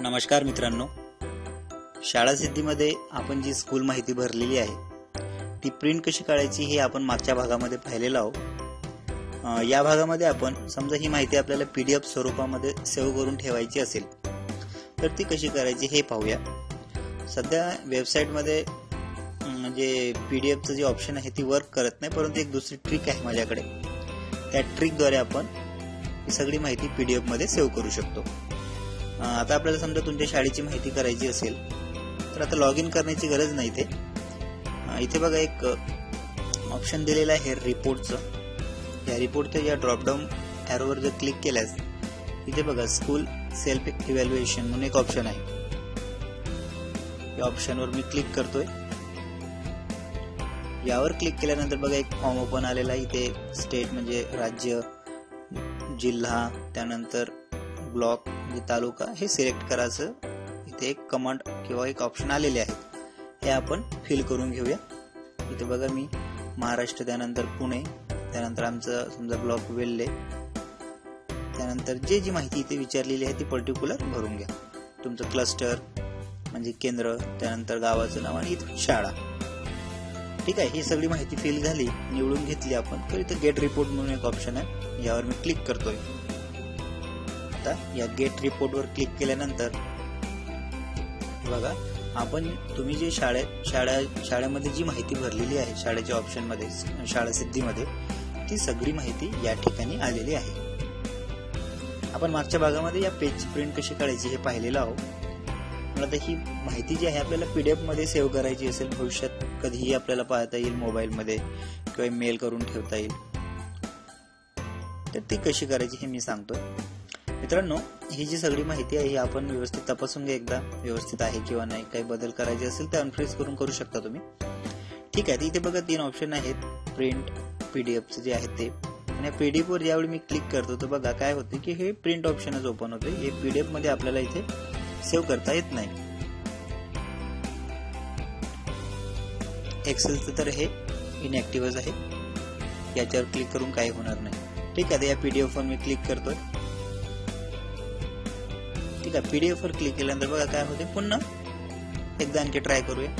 नमस्कार मित्रांनो. शाळा सिद्धीमध्ये आपण जी स्कूल माहिती भरलेली आहे ती प्रिंट कशी काढायची हे आपण मागच्या भागामध्ये पाहिलेलं आहोत. या भागामध्ये आपण समजा ही माहिती आपल्याला पी डी एफ स्वरूपामध्ये सेव्ह करून ठेवायची असेल तर ती कशी करायची हे पाहूया. सध्या वेबसाईटमध्ये म्हणजे पी डी एफचं जे ऑप्शन आहे ती वर्क करत नाही परंतु एक दुसरी ट्रिक आहे माझ्याकडे. त्या ट्रिकद्वारे आपण ही सगळी माहिती पी डी एफमध्ये सेव्ह करू शकतो. आता आपल्याला समजा तुमच्या शाळेची माहिती करायची असेल तर आता लॉग इन करण्याची गरज नाही इथे इथे बघा एक ऑप्शन दिलेलं आहे रिपोर्टचं या रिपोर्टच्या या ड्रॉपडाऊन ॲरोवर जर क्लिक केल्यास इथे बघा स्कूल सेल्फ इव्हॅल्युएशन म्हणून एक ऑप्शन आहे. या ऑप्शनवर मी क्लिक करतोय. यावर क्लिक केल्यानंतर बघा एक फॉर्म ओपन आलेला आहे. इथे स्टेट म्हणजे राज्य जिल्हा त्यानंतर ब्लॉक म्हणजे तालुका हे सिलेक्ट करायचं. इथे एक कमांड किंवा एक ऑप्शन आलेले आहेत. हे आपण फिल करून घेऊया. इथे बघा मी महाराष्ट्र त्यानंतर पुणे त्यानंतर आमचं समजा ब्लॉक वेल्ले त्यानंतर जे जी माहिती इथे विचारलेली आहे ती पर्टिक्युलर भरून घ्या. तुमचं क्लस्टर म्हणजे केंद्र त्यानंतर गावाचं नाव आणि इथून शाळा. ठीक आहे ही सगळी माहिती फिल झाली निवडून घेतली आपण तर इथं गेट रिपोर्ट म्हणून एक ऑप्शन आहे. यावर मी क्लिक करतोय. आता या गेट रिपोर्टवर क्लिक केल्यानंतर बघा आपण तुम्ही जे शाळेत शाळा शाळेमध्ये जी माहिती भरलेली आहे शाळेच्या ऑप्शनमध्ये शाळा सिद्धीमध्ये ती सगळी माहिती या ठिकाणी आलेली आहे. आपण मागच्या भागामध्ये या पेजची प्रिंट कशी काढायची हे पाहिलेलं आहोत. मला आता ही माहिती जी आहे आपल्याला पीडीएफमध्ये सेव्ह करायची असेल भविष्यात कधीही आपल्याला पाहता येईल मोबाईलमध्ये किंवा मेल करून ठेवता येईल. तर ती कशी करायची हे मी सांगतो मित्रांनो ही जी सगळी माहिती आहे ही आपण व्यवस्थित तपासून घ्या एकदा व्यवस्थित आहे किंवा नाही काही बदल करायचे असेल तर अनफ्रीज करून करू शकता तुम्ही. ठीक आहे इथे बघा तीन ऑप्शन आहेत प्रिंट पीडीएफचे जे आहेत ते. आणि पीडीएफ वर ज्यावेळी मी क्लिक करतो तर बघा काय होते की हे प्रिंट ऑप्शनच ओपन होते हे पीडीएफमध्ये आपल्याला इथे सेव्ह करता येत नाही. एक्सेलचं तर हे इनॅक्टिव्हच आहे. याच्यावर क्लिक करून काही होणार नाही. ठीक आहे या पीडीएफ वर मी क्लिक करतोय. ठीक आहे पीडीएफ वर क्लिक केल्यानंतर बघा काय होते. पुन्हा एकदा आणखी ट्राय करूया.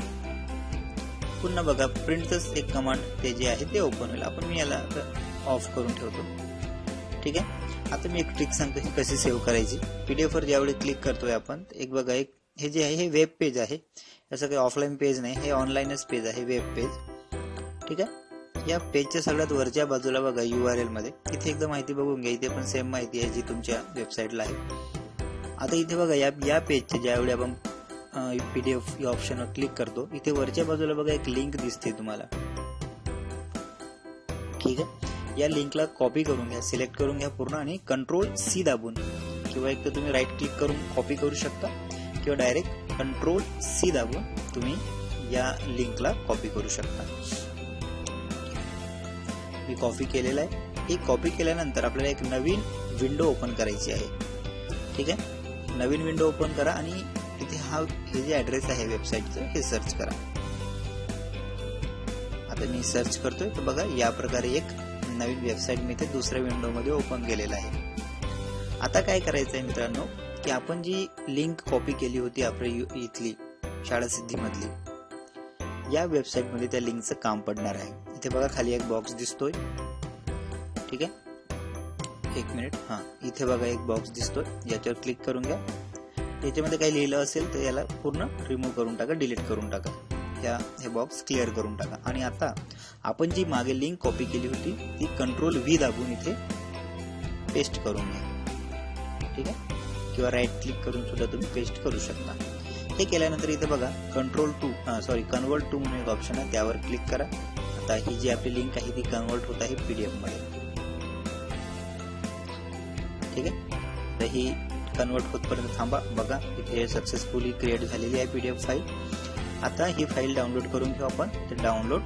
पुन्हा बघा प्रिंटच एक कमांड ते जे आहे ते ओपन होईल. आपण मी याला ऑफ करून ठेवतो. ठीक आहे? आता मी एक ट्रिक सांगतो ही कशी सेव्ह करायची. पीडीएफ वर ज्यावेळी क्लिक करतोय आपण एक बघा एक हे जे आहे हे वेब पेज आहे. असं काही ऑफलाईन पेज नाही हे ऑनलाईनच पेज आहे वेब पेज ठीक आहे? या पेजच्या सगळ्यात वरच्या बाजूला बघा यू आर एलमध्ये. इथे एकदा माहिती बघून घ्या इथे पण सेम माहिती आहे जी तुमच्या वेबसाईटला आहे. आता इथे बघा या या पेजच्या ज्यावेळी आपण पीडीएफ या ऑप्शनवर क्लिक करतो इथे वरच्या बाजूला बघा एक लिंक दिसते तुम्हाला. ठीक आहे? या लिंकला कॉपी करून घ्या सिलेक्ट करून घ्या पूर्ण आणि कंट्रोल सी दाबून. किंवा एक तर तुम्ही राईट क्लिक करून कॉपी करू शकता किंवा डायरेक्ट कंट्रोल सी दाबून तुम्ही या लिंकला कॉपी करू शकता. मी कॉपी केलेला आहे. ही कॉपी केल्यानंतर आपल्याला एक नवीन विंडो ओपन करायची आहे. ठीक आहे? नवीन विंडो ओपन करा आणि तिथे हा हे जे ऍड्रेस आहे वेबसाईटचं हे सर्च करा. आता मी सर्च करतोय तर बघा या प्रकारे एक नवीन वेबसाईट मी इथे दुसऱ्या विंडो मध्ये ओपन केलेला आहे. आता काय करायचं आहे मित्रांनो की आपण जी लिंक कॉपी केली होती आपल्या इथली शाळा सिद्धी मधली या वेबसाईटमध्ये त्या लिंकचं काम पडणार आहे. इथे बघा खाली एक बॉक्स दिसतोय. ठीक आहे? एक मिनिट. हा इथे बघा एक बॉक्स दिसतोय. याच्यावर क्लिक करून घ्या. याच्यामध्ये काही लिहिलं असेल तर याला पूर्ण रिमूव्ह करून टाका डिलीट करून टाका. या हे बॉक्स क्लिअर करून टाका. आणि आता आपण जी मागे लिंक कॉपी केली होती ती कंट्रोल व्ही दाबून इथे पेस्ट करून घ्या. ठीक आहे? किंवा राईट क्लिक करून सुद्धा तुम्ही पेस्ट करू शकता. हे केल्यानंतर इथे बघा control two sorry convert to म्हणून एक ऑप्शन आहे. त्यावर क्लिक करा. आता ही जी आपली लिंक आहे ती कन्वर्ट होत आहे पीडीएफमध्ये. ठीक आहे तर ही कन्वर्ट होतपर्यंत थांबा. बघा इथे सक्सेसफुली क्रिएट झालेली आहे पीडीएफ फाईल आता ही फाईल डाउनलोड करून घेऊ आपण. तर डाउनलोड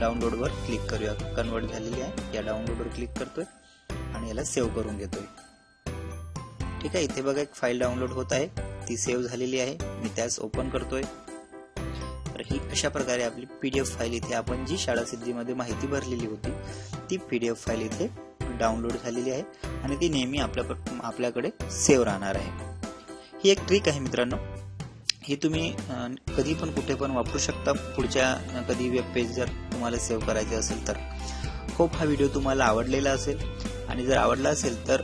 डाउनलोडवर क्लिक करूया. कन्वर्ट झालेली आहे. या डाउनलोडवर क्लिक करतोय आणि याला सेव्ह करून घेतोय. ठीक आहे इथे बघा एक फाईल डाउनलोड होत आहे. ती सेव्ह झालेली आहे. मी त्यास ओपन करतोय. तर ही अशा प्रकारे आपली पीडीएफ फाईल इथे आपण जी शाळा सिद्धीमध्ये माहिती भरलेली होती ती पीडीएफ फाईल इथे डाउनलोड झालेली आहे आणि ती नेहमी आपल्या आपल्याकडे सेव्ह राहणार आहे. ही एक ट्रिक आहे मित्रांनो. ही तुम्ही कधी पण कुठे पण वापरू शकता. पुढच्या कधी वेब पेज जर तुम्हाला सेव्ह करायचे असेल तर. खूप हा व्हिडिओ तुम्हाला आवडलेला असेल. आणि जर आवडला असेल तर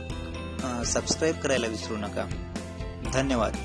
सबस्क्राईब करायला विसरू नका. धन्यवाद.